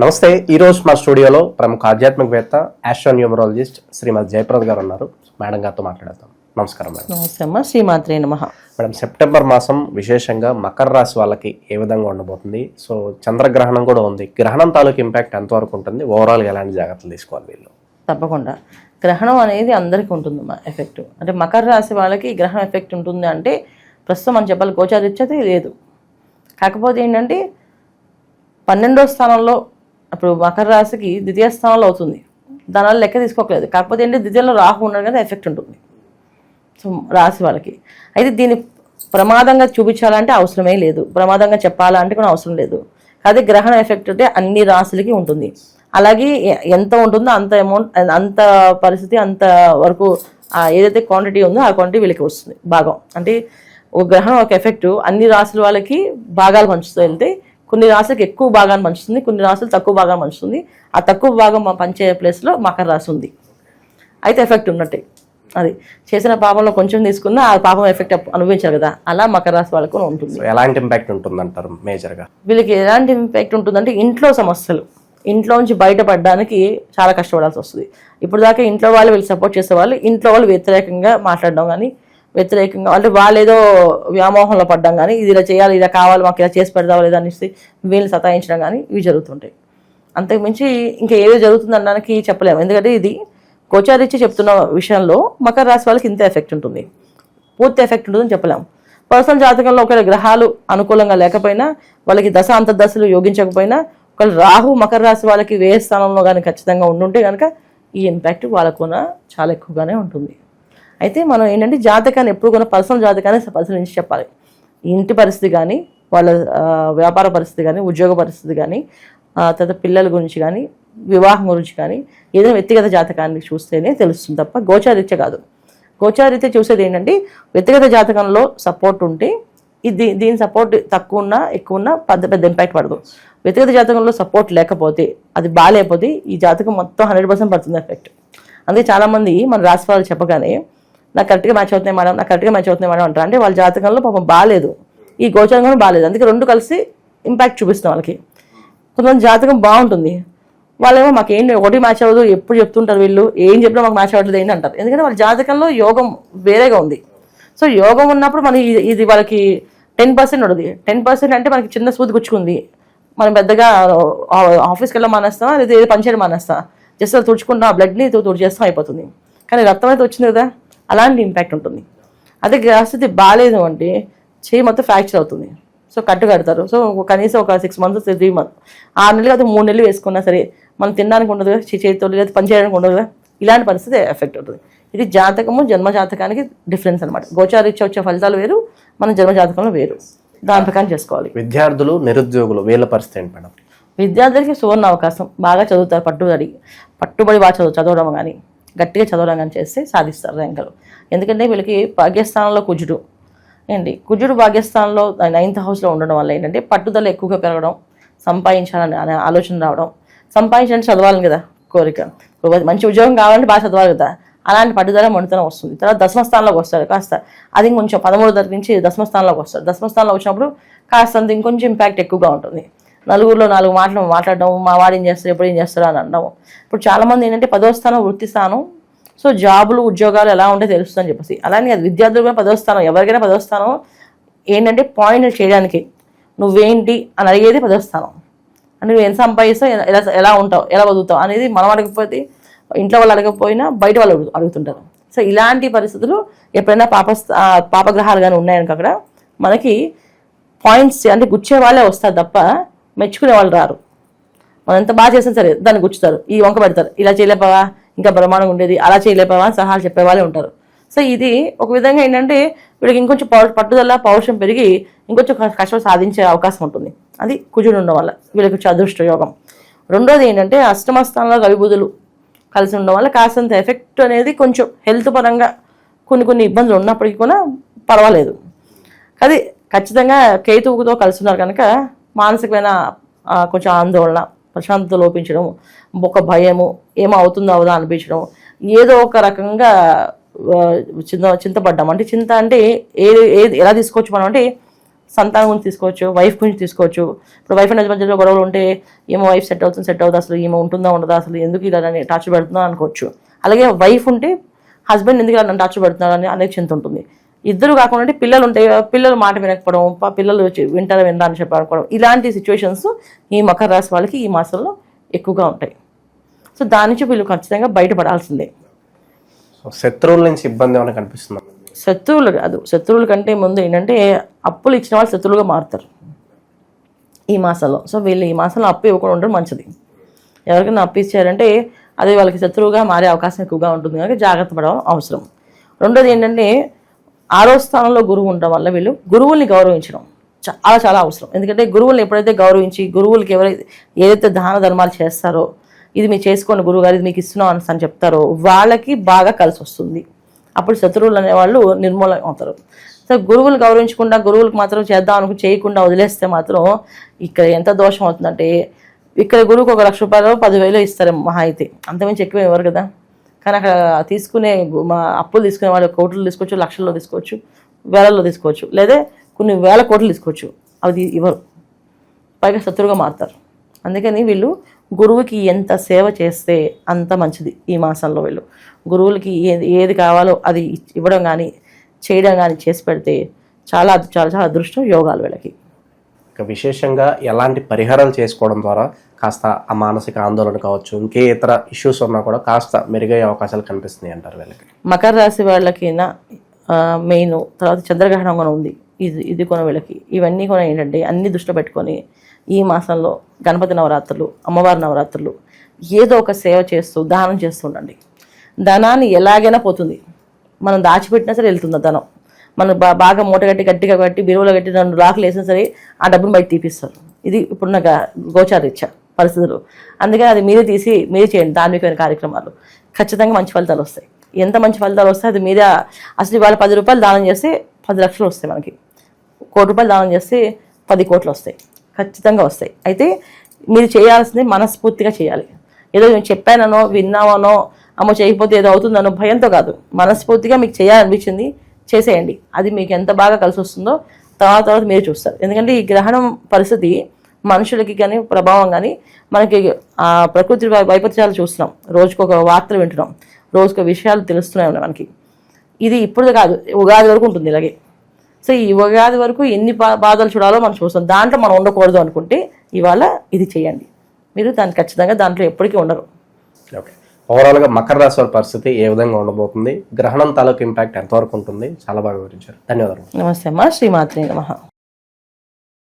నమస్తే ఈ రోజు మా స్టూడియోలో ప్రముఖ ఆధ్యాత్మికవేత్త ఆస్ట్రోన్యూమరాలజిస్ట్ శ్రీమతి జయప్రద గారు ఉన్నారు. మేడం గారితో మాట్లాడతాం నమస్కారం మేడం. నమస్తే అమ్మ శ్రీమాత్రే నమ. మేడం సెప్టెంబర్ మాసం విశేషంగా మకర రాశి వాళ్ళకి ఏ విధంగా ఉండబోతుంది? సో చంద్రగ్రహణం కూడా ఉంది. గ్రహణం తాలూకు ఇంపాక్ట్ ఎంతవరకు ఉంటుంది? ఓవరాల్గా ఎలాంటి జాగ్రత్తలు తీసుకోవాలి వీళ్ళు? తప్పకుండా. గ్రహణం అనేది అందరికీ ఉంటుంది మా ఎఫెక్ట్ అంటే మకర రాశి వాళ్ళకి గ్రహణం ఎఫెక్ట్ ఉంటుంది అంటే ప్రస్తుతం మనం చెప్పాలి గోచారిచ్చతే లేదు. కాకపోతే ఏంటంటే పన్నెండో స్థానంలో అప్పుడు మకర రాశికి ద్వితీయ స్థానంలో అవుతుంది. దానివల్ల లెక్క తీసుకోకలేదు. కాకపోతే ఏంటి ద్వితీయంలో రాహు ఉండడం కదా ఎఫెక్ట్ ఉంటుంది. సో రాశి వాళ్ళకి. అయితే దీన్ని ప్రమాదంగా చూపించాలంటే అవసరమే లేదు. ప్రమాదంగా చెప్పాలంటే కూడా అవసరం లేదు. అదే గ్రహణ ఎఫెక్ట్ అంటే అన్ని రాశులకి ఉంటుంది. అలాగే ఎంత ఉంటుందో అంత అమౌంట్ అంత పరిస్థితి అంత వరకు ఏదైతే క్వాంటిటీ ఉందో ఆ క్వాంటిటీ వీళ్ళకి వస్తుంది. భాగం. అంటే ఒక గ్రహణం ఒక ఎఫెక్ట్ అన్ని రాశుల వాళ్ళకి భాగాలు పంచుతూ వెళ్తే కొన్ని రాశులకు ఎక్కువ భాగాన్ని పంచుతుంది కొన్ని రాశులు తక్కువ భాగాన్ని పంచుతుంది. ఆ తక్కువ భాగం మా పంచే ప్లేస్లో మకర రాశి ఉంది. అయితే ఎఫెక్ట్ ఉన్నట్టే. అది చేసిన పాపంలో కొంచెం తీసుకున్నా ఆ పాపం ఎఫెక్ట్ అనుభవించారు కదా అలా మకర రాశి వాళ్ళకు ఉంటుంది. ఎలాంటి ఇంపాక్ట్ ఉంటుంది అంటారు మేజర్గా? వీళ్ళకి ఎలాంటి ఇంపాక్ట్ ఉంటుందంటే ఇంట్లో సమస్యలు. ఇంట్లో నుంచి బయటపడడానికి చాలా కష్టపడాల్సి వస్తుంది. ఇప్పుడు దాకా ఇంట్లో వాళ్ళు వీళ్ళు సపోర్ట్ చేసే వాళ్ళు ఇంట్లో వాళ్ళు వ్యతిరేకంగా మాట్లాడడం కానీ వ్యతిరేకంగా అంటే వాళ్ళు ఏదో వ్యామోహంలో పడ్డం కానీ ఇది ఇలా చేయాలి ఇలా కావాలి మాకు ఇలా చేసి పెడదాం లేదా అనేసి వీళ్ళని సతాయించడం కానీ ఇవి జరుగుతుంటాయి. అంతకుమించి ఇంకా ఏదో జరుగుతుంది అనడానికి చెప్పలేము. ఎందుకంటే ఇది గోచారిచ్చి చెప్తున్న విషయంలో మకర రాశి వాళ్ళకి ఇంత ఎఫెక్ట్ ఉంటుంది. పూర్తి ఎఫెక్ట్ ఉంటుందని చెప్పలేము. పర్సనల్ జాతకంలో ఒకవేళ గ్రహాలు అనుకూలంగా లేకపోయినా వాళ్ళకి దశ అంతర్దశలు యోగించకపోయినా ఒకవేళ రాహు మకర రాశి వాళ్ళకి వేరే స్థానంలో కానీ ఖచ్చితంగా ఉండుంటే కనుక ఈ ఇంపాక్ట్ వాళ్ళకున్న చాలా ఎక్కువగానే ఉంటుంది. అయితే మనం ఏంటంటే జాతకాన్ని ఎప్పుడు కూడా పర్సనల్ జాతకాన్ని పరిశీలించి చెప్పాలి. ఇంటి పరిస్థితి కానీ వాళ్ళ వ్యాపార పరిస్థితి కానీ ఉద్యోగ పరిస్థితి కానీ తర్వాత పిల్లల గురించి కానీ వివాహం గురించి కానీ ఏదైనా వ్యక్తిగత జాతకాన్ని చూస్తేనే తెలుస్తుంది తప్ప గోచారీత్య కాదు. గోచారీత్య చూసేది ఏంటంటే వ్యక్తిగత జాతకంలో సపోర్ట్ ఉంటే ఇది దీని సపోర్ట్ తక్కువ ఉన్నా ఎక్కువ ఉన్నా పెద్ద పెద్ద ఇంపాక్ట్ పడదు. వ్యక్తిగత జాతకంలో సపోర్ట్ లేకపోతే అది బాగాలేకపోతే ఈ జాతకం మొత్తం హండ్రెడ్ పర్సెంట్ పడుతుంది ఎఫెక్ట్ అందుకే చాలామంది మన రాశిఫలాలు వాళ్ళు చెప్పగానే నాకు కరెక్ట్గా మ్యాచ్ అవుతున్నాయి మేడం నాకు కరెక్ట్గా మ్యాచ్ అవుతున్నాయి మేడం అంటారు. అంటే వాళ్ళ జాతకంలో పాపం బాగాలేదు. ఈ గోచరం కూడా బాగాలేదు. అందుకే రెండు కలిసి ఇంపాక్ట్ చూపిస్తాం వాళ్ళకి. కొంతమంది జాతకం బాగుంటుంది. వాళ్ళేమో మాకు ఏంటి ఒకటి మ్యాచ్ అవ్వదు ఎప్పుడు చెప్తుంటారు వీళ్ళు ఏం చెప్పినా మాకు మ్యాచ్ అవ్వట్లేదు ఏంటి అంటారు. ఎందుకంటే వాళ్ళ జాతకంలో యోగం వేరేగా ఉంది. సో యోగం ఉన్నప్పుడు మన ఇది- ఇది వాళ్ళకి టెన్ పర్సెంట్ ఉంటుంది టెన్ పర్సెంట్ అంటే మనకి చిన్న సూది గుచ్చుకుంది. మనం పెద్దగా ఆఫీస్కి వెళ్ళి మానేస్తాం లేదా ఏదో పని చేయడం మానేస్తాం జస్ట్ తుడుచుకుంటాం ఆ బ్లడ్ని తుడిచేస్తాం అయిపోతుంది. కానీ రక్తం అయితే వచ్చింది కదా. అలాంటి ఇంపాక్ట్ ఉంటుంది. అదే గ్రహస్థితి బాగాలేదు అంటే చేయి మొత్తం ఫ్రాక్చర్ అవుతుంది. సో కట్టు కడతారు. సో కనీసం ఒక సిక్స్ మంత్స్ త్రీ మంత్ ఆరు నెలలు కదా మూడు నెలలు వేసుకున్నా సరే మనం తినడానికి ఉండదు కదా చే- చేతితో లేదా పని చేయడానికి ఉండదు కదా ఇలాంటి పరిస్థితి ఎఫెక్ట్ అవుతుంది. ఇది జాతకము జన్మ జాతకానికి డిఫరెన్స్ అనమాట గోచారీత్య వచ్చే ఫలితాలు వేరు మన జన్మ జాతకంలో వేరు. దాని ప్రకారం చేసుకోవాలి. విద్యార్థులు నిరుద్యోగులు వీళ్ళ పరిస్థితి ఏంటి మేడం? విద్యార్థులకి సువర్ణ అవకాశం. బాగా చదువుతారు పట్టుబడి పట్టుబడి బాగా చదువు చదవడం కానీ. గట్టిగా చదవడం కానీ చేస్తే సాధిస్తారు ర్యాంకులు. ఎందుకంటే వీళ్ళకి భాగ్యస్థానంలో కుజుడు. ఏంటి? కుజుడు భాగ్యస్థానంలో నైన్త్ హౌస్లో ఉండడం వల్ల ఏంటంటే పట్టుదల ఎక్కువగా పెరగడం సంపాదించాలని అనే ఆలోచన రావడం. సంపాదించాలని చదవాలి కదా కోరిక. మంచి ఉద్యోగం కావాలంటే బాగా చదవాలి కదా. అలాంటి పట్టుదల మొండితనం వస్తుంది. తర్వాత దశమ స్థానంలోకి వస్తాడు కాస్త. అది కొంచెం పదమూడు దగ్గర నుంచి దశమ స్థానంలోకి వస్తాడు దశమ స్థానంలో వచ్చినప్పుడు కాస్త ఇంకొంచెం ఇంపాక్ట్ ఎక్కువగా ఉంటుంది. నలుగురిలో నాలుగు మాటలు మాట్లాడడం మా వాడు ఏం చేస్తారు ఎప్పుడు ఏం చేస్తారో అని అనడం. ఇప్పుడు చాలామంది ఏంటంటే పదో స్థానం వృత్తి స్థానం సో జాబులు ఉద్యోగాలు ఎలా ఉంటే తెలుస్తుందని చెప్పేసి. అలానే అది విద్యార్థులు కూడా పదో స్థానం ఎవరికైనా పదో స్థానం ఏంటంటే పాయింట్ చేయడానికి. నువ్వేంటి అని అడిగేది పదో స్థానం. అంటే నువ్వు ఎంత సంపాదిస్తావు ఎలా- ఎలా ఎలా ఉంటావు ఎలా బతుకుతావు అనేది మనం అడగకపోతే ఇంట్లో వాళ్ళు అడగకపోయినా బయట వాళ్ళు అడుగు- అడుగుతుంటారు. సో ఇలాంటి పరిస్థితులు ఎప్పుడైనా పాప పాపగ్రహాలు కానీ ఉన్నాయనుక అక్కడ మనకి పాయింట్స్ అంటే గుచ్చే వాళ్ళే వస్తారు తప్ప మెచ్చుకునే వాళ్ళు రారు. మనం ఎంత బాగా చేసినా సరే దాన్ని గుచ్చుతారు. ఈ వంక పెడతారు. ఇలా చేయలేపావా ఇంకా బ్రహ్మాండంగా ఉండేది. అలా చేయలేపావా అని సలహాలు చెప్పేవాళ్ళే ఉంటారు. సో ఇది ఒక విధంగా ఏంటంటే వీడికి ఇంకొంచెం పౌ పట్టుదల పౌరుషం పెరిగి ఇంకొంచెం క- కష్టం సాధించే అవకాశం ఉంటుంది. అది కుజుడు ఉండడం వల్ల వీళ్ళకి అదృష్ట యోగం. రెండోది ఏంటంటే అష్టమ స్థానంలో కలిసి ఉండడం వల్ల కాస్తంత ఎఫెక్ట్ అనేది కొంచెం హెల్త్ పరంగా కొన్ని కొన్ని ఇబ్బందులు ఉన్నప్పటికీ కూడా పర్వాలేదు. అది ఖచ్చితంగా కేతువుతో కలిసి ఉన్నారు కనుక మానసికమైన కొంచెం ఆందోళన ప్రశాంతత లోపించడం ఒక భయము ఏమో అవుతుందో అవుదా అనిపించడం ఏదో ఒక రకంగా చింత చింతపడ్డాం అంటే చింత అంటే ఏది ఏది ఎలా తీసుకోవచ్చు మనం అంటే సంతానం గురించి తీసుకోవచ్చు వైఫ్ గురించి తీసుకోవచ్చు. ఇప్పుడు వైఫ్ అండ్ మధ్యలో గొడవలు ఉంటే ఏమో వైఫ్ సెట్ అవుతుంది సెట్ అవుతుంది అసలు ఏమో ఉంటుందా ఉండదా అసలు ఎందుకు ఇలా టార్చర్ పెడుతుందా అనుకోవచ్చు. అలాగే వైఫ్ ఉంటే హస్బెండ్ ఎందుకు ఇలా నన్ను టార్చర్ అని అనేక చింత ఉంటుంది. ఇద్దరు కాకుండా పిల్లలు ఉంటే పిల్లలు మాట వినకపోవడం పిల్లలు వచ్చి వింటారా వినరా అని చెప్పడం ఇలాంటి సిచ్యువేషన్స్ ఈ మకర రాశి వాళ్ళకి ఈ మాసంలో ఎక్కువగా ఉంటాయి. సో దాని నుంచి వీళ్ళు ఖచ్చితంగా బయటపడాల్సిందే. శత్రువుల నుంచి ఇబ్బంది ఏమైనా కనిపిస్తుందా? శత్రువులు కాదు. శత్రువుల కంటే ముందు ఏంటంటే అప్పులు ఇచ్చిన వాళ్ళు శత్రువులుగా మారుతారు. ఈ మాసంలో. సో వీళ్ళు ఈ మాసంలో అప్పు ఇవ్వకుండా ఉండడం మంచిది. ఎవరికైనా అప్పు ఇచ్చారంటే అది వాళ్ళకి శత్రువుగా మారే అవకాశం ఎక్కువగా ఉంటుంది. కనుక జాగ్రత్త పడడం అవసరం. రెండోది ఏంటంటే ఆరో స్థానంలో గురువు ఉండడం వల్ల వీళ్ళు గురువుల్ని గౌరవించడం చాలా చాలా అవసరం. ఎందుకంటే గురువుల్ని ఎప్పుడైతే గౌరవించి గురువులకి ఎవరైతే ఏదైతే దాన ధర్మాలు చేస్తారో ఇది మీరు చేసుకోండి గురువు గారు ఇది మీకు ఇస్తున్నాం అని చెప్తారో వాళ్ళకి బాగా కలిసి వస్తుంది. అప్పుడు శత్రువులు అనేవాళ్ళు నిర్మూలన అవుతారు. సో గురువులు గౌరవించకుండా గురువులకు మాత్రం చేద్దాం అనుకుని చేయకుండా వదిలేస్తే మాత్రం ఇక్కడ ఎంత దోషం అవుతుందంటే ఇక్కడ గురువుకు ఒక లక్ష రూపాయలు పదివేలు ఇస్తారు మహా అయితే. అంతమించి ఎక్కువ ఇవ్వరు కదా? కానీ అక్కడ తీసుకునే మా అప్పులు తీసుకునే వాళ్ళు కోట్లు తీసుకోవచ్చు లక్షల్లో తీసుకోవచ్చు వేలల్లో తీసుకోవచ్చు. లేదా కొన్ని వేల కోట్లు తీసుకోవచ్చు. అది ఇవ్వరు. పైగా శత్రువుగా మారుతారు. అందుకని వీళ్ళు గురువుకి ఎంత సేవ చేస్తే అంత మంచిది ఈ మాసంలో వీళ్ళు. గురువులకి ఏది ఏది కావాలో అది ఇవ్వడం కానీ చేయడం కానీ చేసి పెడితే చాలా చాలా చాలా అదృష్టం యోగాలు వీళ్ళకి. విశేషంగా ఎలాంటి పరిహారాలు చేసుకోవడం ద్వారా కాస్త ఆ మానసిక ఆందోళన కావచ్చు ఇంకే ఇతర ఇష్యూస్ ఉన్నా కూడా కాస్త మెరుగయ్యే అవకాశాలు కనిపిస్తున్నాయి అంటారు వీళ్ళకి. మకర రాశి వాళ్ళకి మెయిన్ తర్వాత చంద్రగ్రహణం కూడా ఉంది. ఇది ఇది కొన వీళ్ళకి. ఇవన్నీ కూడా ఏంటంటే అన్ని దృష్టిలో పెట్టుకొని ఈ మాసంలో గణపతి నవరాత్రులు అమ్మవారి నవరాత్రులు ఏదో ఒక సేవ చేస్తూ దానం చేస్తూ ఉండండి. ధనాన్ని ఎలాగైనా పోతుంది. మనం దాచిపెట్టినా సరే వెళ్తుంది ధనం. మనం బాగా మూటగట్టి గట్టిగా కట్టి బిరువులో కట్టి రెండు లాకులు వేసినా సరే ఆ డబ్బును బయట తీపిస్తారు. ఇది ఇప్పుడున్న గోచారీత్యా పరిస్థితులు. అందుకని అది మీరే తీసి మీరే చేయండి ధార్మికమైన కార్యక్రమాలు. ఖచ్చితంగా మంచి ఫలితాలు వస్తాయి. ఎంత మంచి ఫలితాలు వస్తాయి అది మీరే అసలు ఇవాళ పది రూపాయలు దానం చేస్తే పది లక్షలు వస్తాయి మనకి. కోటి రూపాయలు దానం చేస్తే పది కోట్లు వస్తాయి. ఖచ్చితంగా వస్తాయి. అయితే మీరు చేయాల్సింది మనస్ఫూర్తిగా చేయాలి. ఏదో నేను చెప్పాననో విన్నామనో అమ్మో చేయకపోతే ఏదో అవుతుందనో భయంతో కాదు. మనస్ఫూర్తిగా మీకు చేయాలనిపించింది చేసేయండి. అది మీకు ఎంత బాగా కలిసి వస్తుందో తర్వాత తర్వాత మీరు చూస్తారు. ఎందుకంటే ఈ గ్రహణం పరిస్థితి మనుషులకి కానీ ప్రభావం కానీ మనకి ప్రకృతి వైపరీత్యాలు చూస్తున్నాం. రోజుకొక వార్తలు వింటున్నాం. రోజుకు విషయాలు తెలుస్తున్నాయి మనకి. ఇది ఇప్పుడు కాదు. ఉగాది వరకు ఉంటుంది ఇలాగే. సో ఈ ఉగాది వరకు ఎన్ని బాధలు చూడాలో మనం చూస్తాం. దాంట్లో మనం ఉండకూడదు అనుకుంటే ఇవాళ ఇది చేయండి. మీరు దాన్ని ఖచ్చితంగా దాంట్లో ఎప్పటికీ ఉండరు. ఓకే. ఓవరాల్గా మకర రాశి వారి పరిస్థితి ఏ విధంగా ఉండబోతుంది? గ్రహణం తాలూకు ఇంపాక్ట్ ఎంతవరకు ఉంటుంది? చాలా బాగా వివరించారు. ధన్యవాదాలు నమస్తే అమ్మా. శ్రీమాత్రి నమ.